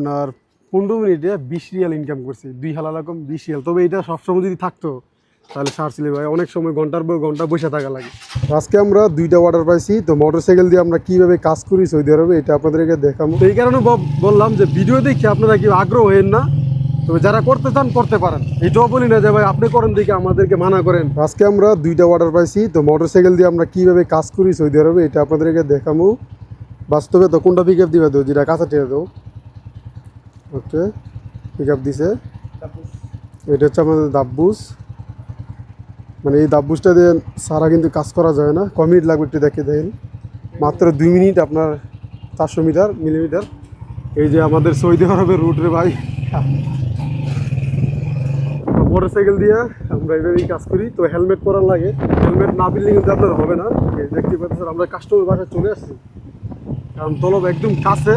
আপনার পনেরো মিনিটে বিশ রিয়াল ইনকাম করছি। দুই হালাল রকম বিশ রিয়াল। তবে এটা সবসময় যদি থাকতো তাহলে সারছিলি ভাই। অনেক সময় ঘণ্টার পর ঘণ্টা বসে থাকা লাগে। আজকে আমরা দুইটা অর্ডার পাইছি। তো মোটরসাইকেল দিয়ে আমরা কীভাবে কাজ করি সৌদি আরবে এটা আপনাদেরকে দেখাবো। তো এই কারণে বললাম যে ভিডিও দেখে আপনারা কি আগ্রহ হয়েন না। তবে যারা করতে চান করতে পারেন। এটাও বলি না যে ভাই আপনি করেন দেখে আমাদেরকে মানা করেন। আজকে আমরা দুইটা অর্ডার পাইছি। তো মোটরসাইকেল দিয়ে আমরা কীভাবে কাজ করি সৌদি আরবে এটা আপনাদেরকে দেখাবো। বাস্তবে তো কোনটা পিক আপ দিবে তো? যেটা কাঁচা টেয়ে দাও ওকে পিক আপ দিছে। এটা হচ্ছে আমাদের দাব্বুস মানে এই দাব্বুসটা দিয়ে সারা কিন্তু কাজ করা যায় না। ক মিনিট লাগবে একটু দেখে দেখেন মাত্র দুই মিনিট আপনার চারশো মিটার মিলিমিটার এই যে আমাদের সৌদি আরবের রুট রে ভাই। মোটর সাইকেল দিয়ে আমরা এইভাবেই কাজ করি। তো হেলমেট পরার লাগে। হেলমেট না পিনলে কিন্তু আপনার হবে না। দেখতে পাচ্ছেন, আমরা কাস্টমার বাসায় চলে আসছি। কারণ তলব একদম কাছে।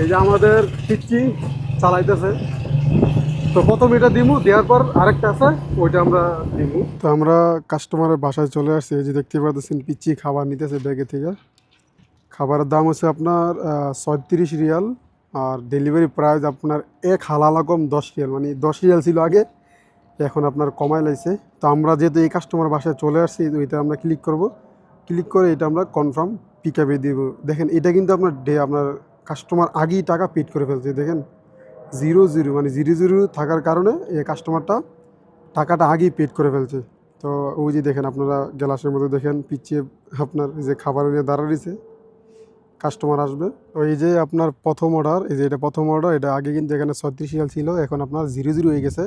এই যে আমাদের পিচ্ছি চালাইতেছে। তো প্রথম এটা দিমু, দেওয়ার পর আরেকটা আছে, ওইটা আমরা দিমু। তো আমরা কাস্টমারের বাসায় চলে আসছি, এই যে দেখতে পাচ্ছেন পিচ্ছি খাবার নিতেছে ব্যাগে থেকে। খাবারের দাম হচ্ছে আপনার ছয়ত্রিশ রিয়াল, আর ডেলিভারি প্রাইস আপনার এক হালালা কম দশ রিয়াল মানে দশ রিয়াল ছিল আগে, এখন আপনার কমাই লাগছে তো আমরা যেহেতু এই কাস্টমার বাসায় চলে আসছি এটা আমরা ক্লিক করব। ক্লিক করে এটা আমরা কনফার্ম পিক আপে দিব। দেখেন, এটা কিন্তু আপনার ডে আপনার কাস্টমার আগেই টাকা পেড করে ফেলছে, দেখেন? জিরো জিরো মানে জিরো জিরো থাকার কারণে এই কাস্টমারটা টাকাটা আগেই পেড করে ফেলছে। তো ওই যে দেখেন আপনারা গ্লাসের মধ্যে দেখেন, পিছিয়ে আপনার এই যে খাবার নিয়ে দাঁড়া রয়েছে কাস্টমার আসবে। ওই যে আপনার প্রথম অর্ডার এই যে এটা প্রথম অর্ডার এটা আগে কিন্তু এখানে ছত্রিশ রিয়াল ছিল, এখন আপনার জিরো জিরো হয়ে গেছে।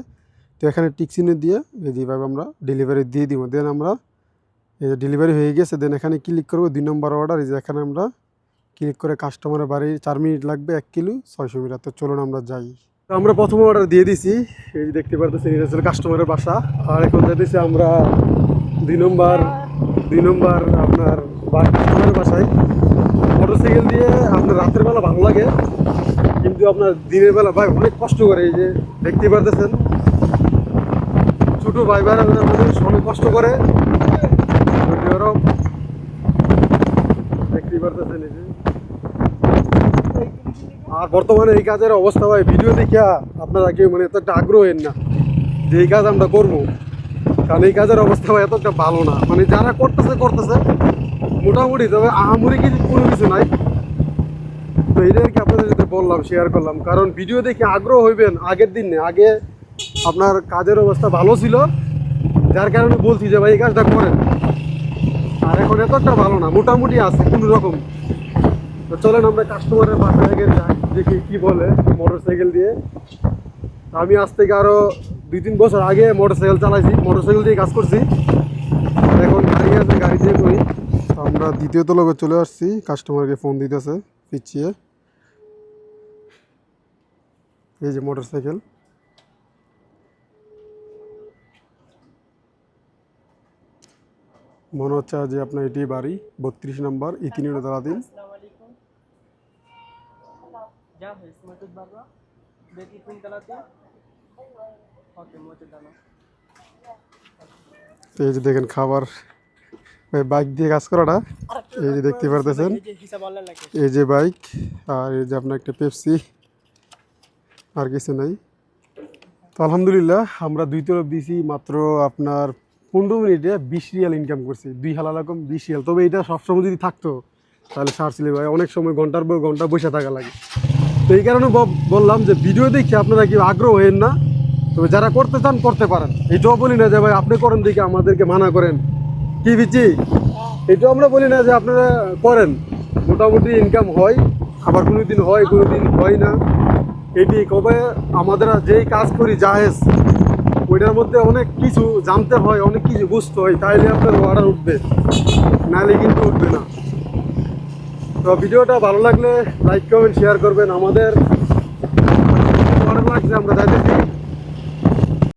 তো এখানে টিকসিনে দিয়ে এই যেভাবে আমরা ডেলিভারি দিয়ে দিব। দেন আমরা এই যে ডেলিভারি হয়ে গেছে দেন এখানে ক্লিক করব, দুই নম্বর অর্ডার এই যে এখানে আমরা ক্লিক করে কাস্টমারের বাড়ি চার মিনিট লাগবে এক কিলো, ছয়শো মিটার। তো চলুন আমরা যাই। আমরা প্রথম অর্ডার দিয়ে দিছি। এই দেখতে পারতেছেন কাস্টমারের বাসা। আর এখন যাইতেছি আমরা দুই নম্বর দুই নম্বর আপনার কাস্টমারের বাসায়। মোটরসাইকেল দিয়ে আপনার রাতের বেলা ভালো লাগে, কিন্তু আপনার দিনের বেলা ভাই অনেক কষ্ট করে। এই যে দেখতে পারতেছেন, ছোটো ভাই ভাইরা অনেক কষ্ট করে। দেখতে পারতেছেন এই যে। আর বর্তমানে এই কাজের অবস্থা ভাই ভিডিও দেখিয়া আপনারা কেউ মানে এত একটা আগ্রহ হন না যে এই কাজ আমরা করব। কারণ এই কাজের অবস্থা ভাই এতটা ভালো না। মানে যারা করতেছে করতেছে। মোটামুটি তবে আহামরি কিছু কোনো কিছু নাই। তো এটা আর কি আপনাদের সাথে বললাম শেয়ার করলাম। কারণ ভিডিও দেখে আগ্রহ হইবেন আগের দিন আগে আপনার কাজের অবস্থা ভালো ছিল। যার কারণে বলছি যে ভাই এই কাজটা করেন। আর এখন এতটা ভালো না, মোটামুটি আছে, কোনো রকম। তো চলেন আমরা কাস্টমারের বাসায় যাই। দেখি কি বলে মোটরসাইকেল দিয়ে। আমি আজ থেকে আরও দুই তিন বছর আগে মোটরসাইকেল চালাইছি মোটরসাইকেল দিয়ে কাজ করছি। এখন গাড়ি আছে গাড়ি দিয়ে করি। আমরা দ্বিতীয় তলবে চলে আসছি কাস্টমারকে ফোন দিতেছে পিছিয়ে এই যে মোটরসাইকেল। মনে হচ্ছে যে আপনার এটি বাড়ি বত্রিশ নম্বর ইতিনিটা তারা দিন جاهز موجود برا بيت 32 اوكي موجود انا তো এই যে দেখেন খাবার বাইক দিয়ে কাজ করাটা এই যে দেখতে পারতেছেন এই যে হিসাব আল্লাহ লাগে এই যে বাইক আর এই যে আপনার একটা পেপসি আর কিছু নাই তো আলহামদুলিল্লাহ আমরা দুই তরফ দিয়েছি মাত্র আপনার পনেরো মিনিটে বিশ রিয়াল ইনকাম করছি দুই হালাল রকম বিশ রিয়াল তবে এটা সবসময় যদি থাকতো তাহলে সারছিলি ভাই অনেক সময় ঘন্টার পর ঘন্টা বসে থাকা লাগে তো এই কারণে বললাম যে ভিডিও দেখে আপনারা কি আগ্রহ হয়েন না। তবে যারা করতে চান, করতে পারেন। এটাও বলি না যে ভাই, আপনি করেন দেখে, আমাদেরকে মানা করেন। কি বিচি? এটাও আমরা বলি না যে আপনারা করেন। মোটামুটি ইনকাম হয়, আবার কোনো দিন হয় কোনো দিন হয় না। এটি কবে আমাদের যেই কাজ করি জাহেজ, ওইটার মধ্যে অনেক কিছু জানতে হয়, অনেক কিছু বুঝতে হয়, তাইলে আপনার অর্ডার উঠবে। নাহলে কিন্তু উঠবে না। তো ভিডিওটা ভালো লাগলে লাইক কমেন্ট শেয়ার করবেন আমাদের। অর্ডার লাগছে আমরা যাইতেছি